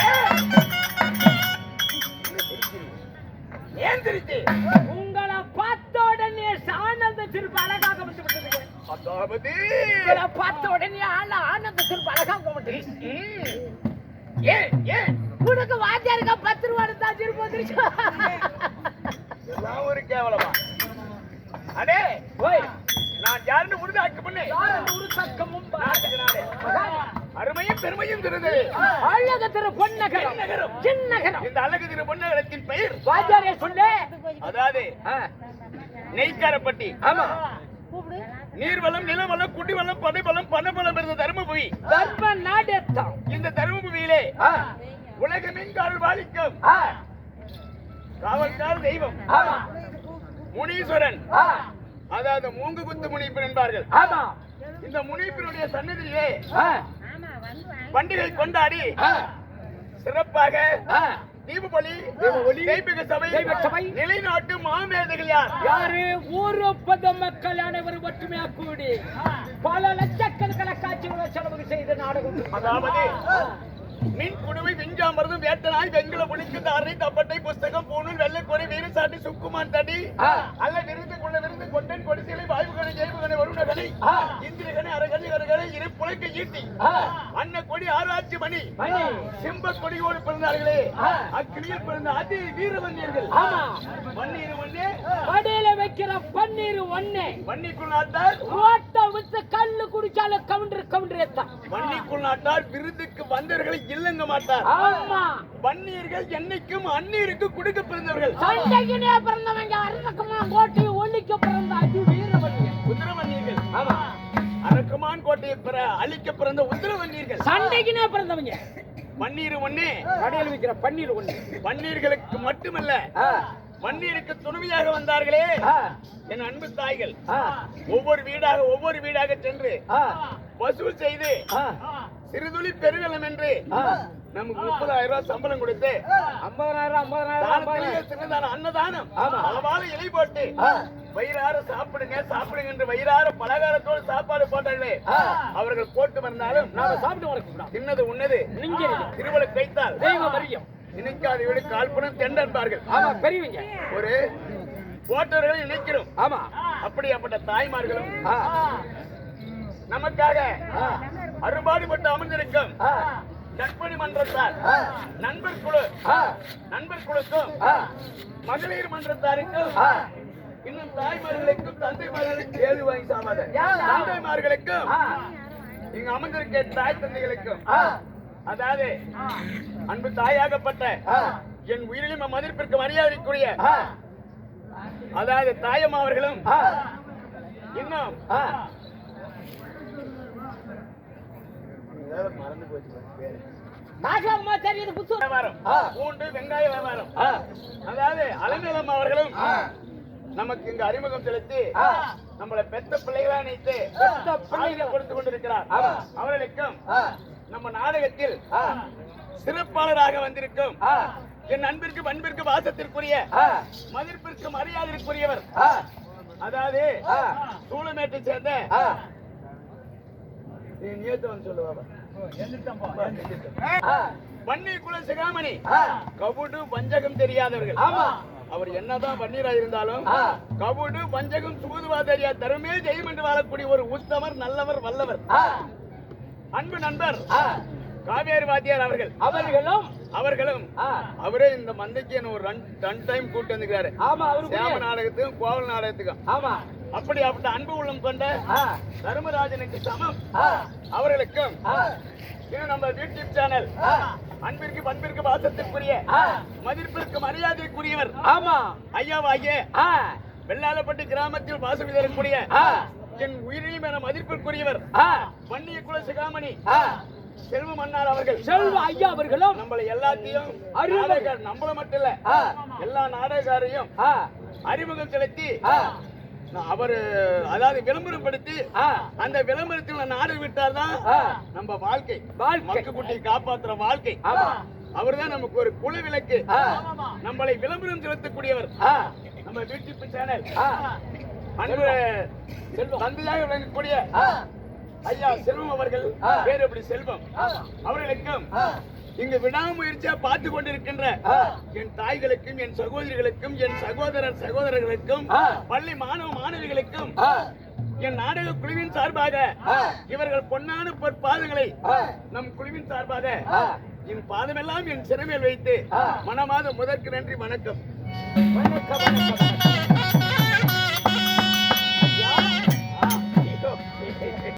ஏன்? ஏன் திருச்சி உங்களை பார்த்த உடனே ஆனந்த சிரிப்பு அழகாக வந்து விட்டது அதாவது உங்களை பார்த்த உடனே ஆள ஆனந்த சிரிப்பு அழகாக. ஏன் ஏன் உனக்கு வாத்தியாருக்கா பத்து ரூபா இருந்தா சிரிப்பு வந்துருச்சு பெருமையும் திருது அழக திரு பொன்னகரம். சின்னகரம். இந்த அழகு திரு பொன்னகரத்தின் பெயர். வாத்தியாரே சொல்லு. அதாவது ஆ, நெய்க்காரப்பட்டி. ஆமா. நீர்வளம் நிலவளம் குடிவளம் படைவளம் பணபலம் இருந்த தருமபுரி தர்ம நாடேத்தம் இந்த தருமபுரியிலே ஆ, உலகமெங்கு அருள் பாலிக்கும் ஆ, காவல்கார தெய்வம். முனீஸ்வரன். அதாவது மூங்கு குத்து முனிப்பன் என்பார்கள். ஆமா. இந்த முனிப்பினுடைய சன்னதியிலே பண்டிகை கொண்டாடி சிறப்பாக ஆ. தீபபலி தீபஒலி, தெய்வீக சபை தெய்வ சபை, நிலைநாட்டு மாமேதைகள் யார்? யாரு? ஊரு பொது மக்கள் அனைவரும் ஒற்றுமையா கூடி பல லட்சக்கணக்கான காட்சிகளை செலவு செய்து நாடகம் அதாவது மின் குடுவை விஞ்சாமரதும் வேட்டனாய் வெண்கல புலிக்கு தாரை தப்பட்டை புஸ்தகம் பூணூல் வெள்ளைக்கோரை வீரசாட்டி சுக்குமான் தடி. அல்ல விருந்து கொள்ள விருந்து கொண்டன் கொடிசிலை வாய்வுகனை ஜெய்வுகனை வருணகனை. இந்திரகனை அரகனை இரு புழைக்க ஈட்டி. அன்ன கொடி ஆராய்ச்சி மணி. சிம்ப கொடியோடு பிறந்தார்களே. ஆ. அக்கினியில் பிறந்த அதி வீரவன்னியர்கள் மண்ணீர் மண்ணே கடையில வைக்கிற பன்னீர் ஒண்ணு. மண்ணிக்குள் நாட்டார். ரோட்ட விட்டு கல்லு குடிச்சாலும் கவுண்டர் கவுண்டர் ஏத்தான் மண்ணிக்குள் நாட்டார். விருதுக்கு வந்தவர்களை இல்லங்க மாட்டார். ஆமா. வன்னியர்கள் என்னைக்கும் அந்நீருக்கு கொடுக்க பிறந்தவர்கள். சண்டைக்குனே பிறந்தவங்க சண்டைக்குனே பிறந்தவங்க மண்ணீர் ஒண்ணே கடையில் விற்கிற பன்னீர் ஒண்ணு. வன்னியர்களுக்கு மட்டுமல்ல வன்னியருக்கு துணைவியாக வந்தார்களே. என் அன்பு தாய்கள் ஒவ்வொரு வீடாக ஒவ்வொரு வீடாக சென்று வசூல் செய்து சிறுதுளி பெருவெள்ளம் என்று. நமக்கு முப்பதாயிரம் ரூபாய் சம்பளம் கொடுத்து தானத்திலேயே ஐம்பதனாயிரம் சின்னதான அன்னதானம் ஆமா. அளவால இலை போட்டு. வயிறார சாப்பிடுங்க சாப்பிடுங்க என்று வயிறார பலகாரத்தோடு சாப்பாடு போட்டார்களே. அவர்கள் போட்டு வந்தாலும் நாம சாப்பிட்டு வரக்கூடாது தின்னது உண்ணது நீங்க திருவளை கைத்தால் தெய்வ வரியம். நினைக்காத வீடு கால்புணம் தெண்டன்பார்கள் ஆமா பெரியவங்க. ஒரு போட்டவர்களை நினைக்கிறோம் ஆமா. அப்படியாப்பட்ட தாய்மார்களும் நமக்காக அறுபாடுபட்டு அமர்ந்திருக்கும் நட்பணி மன்றத்தார். நண்பர் குழு நண்பர் குழுக்கும் மகளிர் மன்றத்தாருக்கும். இன்னும் தாய்மார்களுக்கும் தந்தைமார்களுக்கும் ஏழு வாங்கி சாமாத? தந்தைமார்களுக்கும் இங்க அமர்ந்திருக்க தாய் தந்தைகளுக்கும் அதாவது அன்பு தாயாகப்பட்ட. என் உயிரிழம மதிப்பிற்கு மரியாதைக்குரிய அதாவது தாயம்மா அவர்களும் இன்னும். மறந்து போச்சு. நாசமா தெரியுது வியாபாரம். பூண்டு வெங்காய வியாபாரம் அதாவது அலமேலம் அவர்களும். நமக்கு இங்கு அறிமுகம் செலுத்தி. நம்மளை பெத்த பிள்ளைகளா நினைத்து பெத்த பிள்ளைகள். ஆயுதம் கொடுத்து கொண்டிருக்கிறார். அவர்களுக்கும் நம்ம நாடகத்தில் சிறப்பாளராக வந்திருக்கும் என் அன்பிற்கு பண்பிற்கு வாசத்திற்குரிய மதிப்பிற்கு மரியாதைக்குரியவர். அதாவது. சூளமேட்டை சேர்ந்த வன்னி குல சிகாமணி. கபுடு வஞ்சகம் தெரியாதவர்கள். ஆமா. அவர் என்னதான் வன்னியரா இருந்தாலும் ஆ. கபுடு வஞ்சகம் சூதுவா தெரியா தருமே ஜெயம் என்று வாழக்கூடிய ஒரு உத்தமர் நல்லவர் வல்லவர். அன்பு நண்பர். காவேரி வாத்தியார் அவர்கள். அவர்களும் அவர்களும் அவரே இந்த மந்தைக்கு ஒரு ரன் டைம் கூட்டு வந்துக்கிறாரு. ஆமா அவரு சேம நாடகத்துக்கும் கோவல் நாடகத்துக்கும். ஆமா. அப்படி அப்படி அன்பு உள்ளம் கொண்ட தர்மராஜனுக்கு சமம். அவர்களுக்கும் இன்னும் நம்ம யூடியூப் சேனல். அன்பிற்கு பண்பிற்கு வாசத்திற்குரிய ஆ. மதிப்பிற்கு மரியாதைக்குரியவர் ஆமா. ஐயாவாகிய ஆ, வெள்ளாளப்பட்டி கிராமத்தில் வாசம் தரக்கூடிய என் உயிரிலும் என மதிப்பிற்குரியவர் ஆ, வன்னிய குல சிகாமணி. செல்வ மன்னார் அவர்கள். செல்வ ஐயா அவர்களும் நம்மளை எல்லாத்தையும். நாடகக்கார நம்மள மட்டும் இல்ல எல்லா நாடகக்காரையும் ஆ, அறிமுகம் செலுத்தி அவரு அதாவது விளம்பரப்படுத்தி அந்த விளம்பரத்தில் நாடகம் விட்டால்தான் ஆ. நம்ம வாழ்க்கை வாழ்க்கை. மக்கு குட்டியை காப்பாத்துற வாழ்க்கை. அவர்தான் நமக்கு ஒரு குல விளக்கு. நம்மளை விளம்பரம் செலுத்தக்கூடியவர் நம்ம யூடியூப் சேனல் அன்பு செல்வம். தந்தையாக விளங்கக்கூடிய ஐயா செல்வம் அவர்கள். பேர் எப்படி செல்வம். அவர்களுக்கும். இங்கு விடாமுயற்சியா பார்த்து கொண்டிருக்கின்ற. என் தாய்களுக்கும் என் சகோதரிகளுக்கும் என் சகோதரர் சகோதரர்களுக்கும். பள்ளி மாணவ மாணவிகளுக்கும். என் நாடக குழுவின் சார்பாக. இவர்கள் பொன்னான பொற்பாதங்களை. நம் குழுவின் சார்பாக. என் பாதமெல்லாம் என் சிறமையில் வைத்து. மனமாத முதற்கு நன்றி வணக்கம், வணக்கம், வணக்கம்.